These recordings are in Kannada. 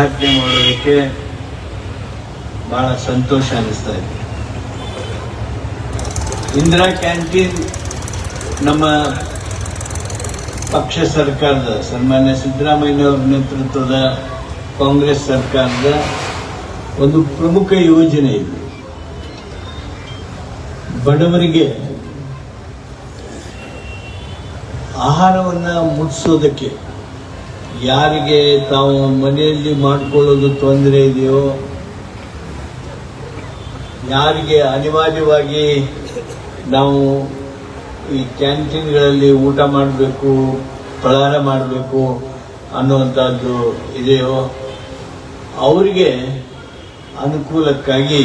ಉದ್ಘಾಟನೆ ಮಾಡೋದಕ್ಕೆ ಬಹಳ ಸಂತೋಷ ಅನಿಸ್ತಾ ಇದೆ. ಇಂದಿರಾ ಕ್ಯಾಂಟೀನ್ ನಮ್ಮ ಪಕ್ಷ ಸರ್ಕಾರದ, ಸನ್ಮಾನ್ಯ ಸಿದ್ದರಾಮಯ್ಯನವರ ನೇತೃತ್ವದ ಕಾಂಗ್ರೆಸ್ ಸರ್ಕಾರದ ಒಂದು ಪ್ರಮುಖ ಯೋಜನೆ ಇದು. ಬಡವರಿಗೆ ಆಹಾರವನ್ನ ಮುಟ್ಟಿಸೋದಕ್ಕೆ ಯಾರಿಗೆ ತಾವು ಮನೆಯಲ್ಲಿ ಮಾಡಿಕೊಳ್ಳೋದು ತೊಂದರೆ ಇದೆಯೋ, ಯಾರಿಗೆ ಅನಿವಾರ್ಯವಾಗಿ ನಾವು ಈ ಕ್ಯಾಂಟೀನ್ಗಳಲ್ಲಿ ಊಟ ಮಾಡಬೇಕು ಫಲಾರ ಮಾಡಬೇಕು ಅನ್ನುವಂಥದ್ದು ಇದೆಯೋ, ಅವರಿಗೆ ಅನುಕೂಲಕ್ಕಾಗಿ,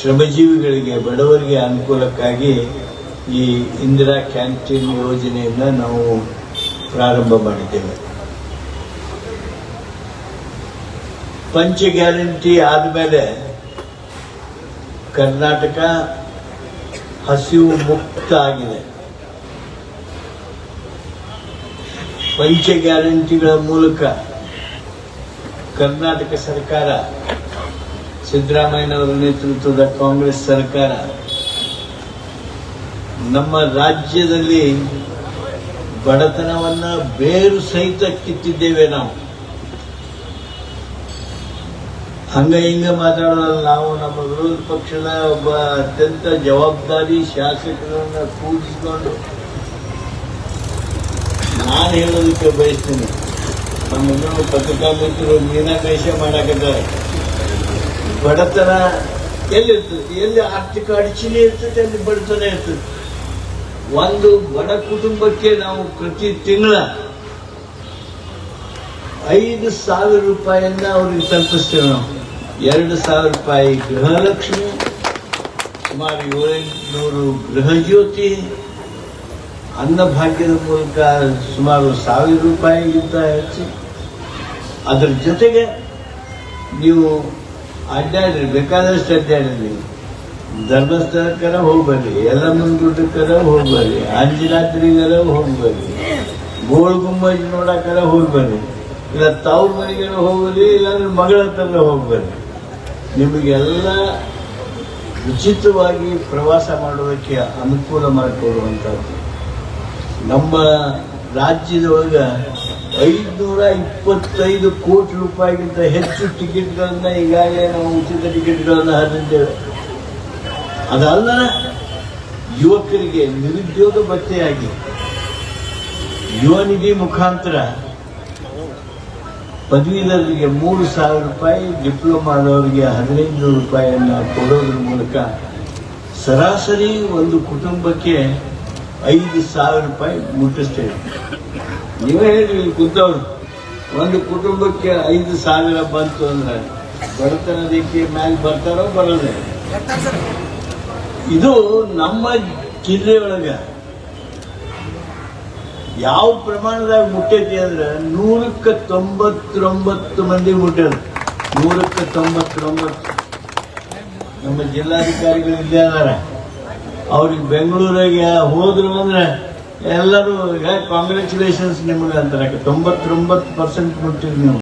ಶ್ರಮಜೀವಿಗಳಿಗೆ, ಬಡವರಿಗೆ ಅನುಕೂಲಕ್ಕಾಗಿ ಈ ಇಂದಿರಾ ಕ್ಯಾಂಟೀನ್ ಯೋಜನೆಯನ್ನು ನಾವು ಪ್ರಾರಂಭ ಮಾಡಿದ್ದೇವೆ. ಪಂಚ ಗ್ಯಾರಂಟಿ ಆದಮೇಲೆ ಕರ್ನಾಟಕ ಹಸಿವು ಮುಕ್ತ ಆಗಿದೆ. ಪಂಚ ಗ್ಯಾರಂಟಿಗಳ ಮೂಲಕ ಕರ್ನಾಟಕ ಸರ್ಕಾರ, ಸಿದ್ದರಾಮಯ್ಯನವರ ನೇತೃತ್ವದ ಕಾಂಗ್ರೆಸ್ ಸರ್ಕಾರ ನಮ್ಮ ರಾಜ್ಯದಲ್ಲಿ ಬಡತನವನ್ನ ಬೇರು ಸಹಿತ ಕಿತ್ತಿದ್ದೇವೆ ನಾವು. ಹಂಗ ಹಿಂಗ ಮಾತಾಡೋದಲ್ಲ ನಾವು, ನಮ್ಮ ವಿರೋಧ ಪಕ್ಷದ ಒಬ್ಬ ಅತ್ಯಂತ ಜವಾಬ್ದಾರಿ ಶಾಸಕರನ್ನ ಕೂಡಿಸಿಕೊಂಡು ನಾನು ಹೇಳೋದಕ್ಕೆ ಬಯಸ್ತೀನಿ. ನಮ್ಮ ಇನ್ನೊಂದು ಪತ್ರಿಕಾ ಮಿತ್ರರು ಮೀನಾಮೇಷ ಮಾಡಾಕಿದ್ದಾರೆ ಬಡತನ ಎಲ್ಲಿರ್ತದೆ? ಎಲ್ಲಿ ಆರ್ಥಿಕ ಅಡಚಣೆ ಇರ್ತದೆ, ಅಲ್ಲಿ ಬಡತನ ಇರ್ತದೆ? ಒಂದು ಬಡ ಕುಟುಂಬಕ್ಕೆ ನಾವು ಪ್ರತಿ ತಿಂಗಳ ಐದು ಸಾವಿರ ರೂಪಾಯಿಯನ್ನ ಅವ್ರಿಗೆ ತಲುಪಿಸ್ತೇವೆ ನಾವು. ಎರಡು ಸಾವಿರ ರೂಪಾಯಿ ಗೃಹಲಕ್ಷ್ಮಿ, ಸುಮಾರು ಏಳೆಂಟುನೂರು ಗೃಹಜ್ಯೋತಿ, ಅನ್ನಭಾಗ್ಯದ ಮೂಲಕ ಸುಮಾರು ಸಾವಿರ ರೂಪಾಯಿಗಿಂತ ಹೆಚ್ಚು. ಅದರ ಜೊತೆಗೆ ನೀವು ಅಡ್ಡಾಡ್ರಿ ಬೇಕಾದಷ್ಟು ಅಡ್ಡಾಡಿರಿ ಧರ್ಮಸ್ಥಳಕ್ಕರ ಹೋಗ್ಬರ್ರಿ ಎಲ್ಲ ಗುಡ್ಡಕ್ಕರ ಹೋಗ್ಬರ್ರಿ ಅಂಜನಾದ್ರಿಗರ ಹೋಗ್ಬರ್ರಿ ಗೋಳ್ ಗುಂಬಜ್ ನೋಡಕ್ಕರ ಹೋಗ್ಬರ್ರಿ ಇಲ್ಲ ತಾವು ಮನೆಗಾರ ಹೋಗ್ಬರ್ರಿ ಇಲ್ಲಾಂದ್ರೆ ಮಗಳ ಹತ್ರ ಹೋಗ್ಬರ್ರಿ ನಿಮಗೆಲ್ಲ ಉಚಿತವಾಗಿ ಪ್ರವಾಸ ಮಾಡೋದಕ್ಕೆ ಅನುಕೂಲ ಮಾಡಿಕೊಡುವಂಥದ್ದು. ನಮ್ಮ ರಾಜ್ಯದೊಳಗ ಐದುನೂರ ಇಪ್ಪತ್ತೈದು ಕೋಟಿ ರೂಪಾಯಿಗಿಂತ ಹೆಚ್ಚು ಟಿಕೆಟ್ಗಳನ್ನ ಈಗಾಗಲೇ ನಾವು ಉಚಿತ ಟಿಕೆಟ್ಗಳನ್ನು ಹರಿದಿದ್ದೇವೆ. ಅದಲ್ಲ, ಯುವಕರಿಗೆ ನಿರುದ್ಯೋಗ ಭತ್ತೆಯಾಗಿ ಯುವ ನಿಧಿ ಮುಖಾಂತರ ಪದವೀಧರರಿಗೆ ಮೂರು ಸಾವಿರ ರೂಪಾಯಿ ಡಿಪ್ಲೊಮಾದವರಿಗೆ ಹದಿನೈದು ನೂರು ರೂಪಾಯಿಯನ್ನು ಕೊಡೋದ್ರ ಮೂಲಕ ಸರಾಸರಿ ಒಂದು ಕುಟುಂಬಕ್ಕೆ ಐದು ಸಾವಿರ ರೂಪಾಯಿ ಮುಟ್ಟಿಸ್ತೇವೆ ನೀವೇ ಹೇಳಿ ಇಲ್ಲಿ ಕೂತವ್ರು. ಒಂದು ಕುಟುಂಬಕ್ಕೆ ಐದು ಸಾವಿರ ಬಂತು ಅಂದ್ರೆ ಬಡತನದಕ್ಕೆ ಮ್ಯಾಲೆ ಬರ್ತಾರೋ ಬರೋದೇ ಇದು ನಮ್ಮ ಜಿಲ್ಲೆಯೊಳಗ ಯಾವ ಪ್ರಮಾಣದಾಗ ಮುಟ್ಟೈತಿ ಅಂದ್ರೆ ನೂರಕ್ಕೆ ತೊಂಬತ್ತೊಂಬತ್ತು ಮಂದಿ ಮುಟ್ಟದ ನೂರಕ್ಕೆ ತೊಂಬತ್ತೊಂಬತ್ತು ನಮ್ಮ ಜಿಲ್ಲಾಧಿಕಾರಿಗಳು ಇಲ್ಲೇ ಅದಾರ. ಅವ್ರಿಗೆ ಬೆಂಗಳೂರಿಗೆ ಹೋದ್ರು ಅಂದ್ರೆ ಎಲ್ಲರೂ ಕಾಂಗ್ರ್ಯಾಚುಲೇಷನ್ಸ್ ನಿಮಗೆ ಅಂತಾರೆ. ತೊಂಬತ್ತೊಂಬತ್ತು ಪರ್ಸೆಂಟ್ ಮುಟ್ಟಿರಿ ನೀವು.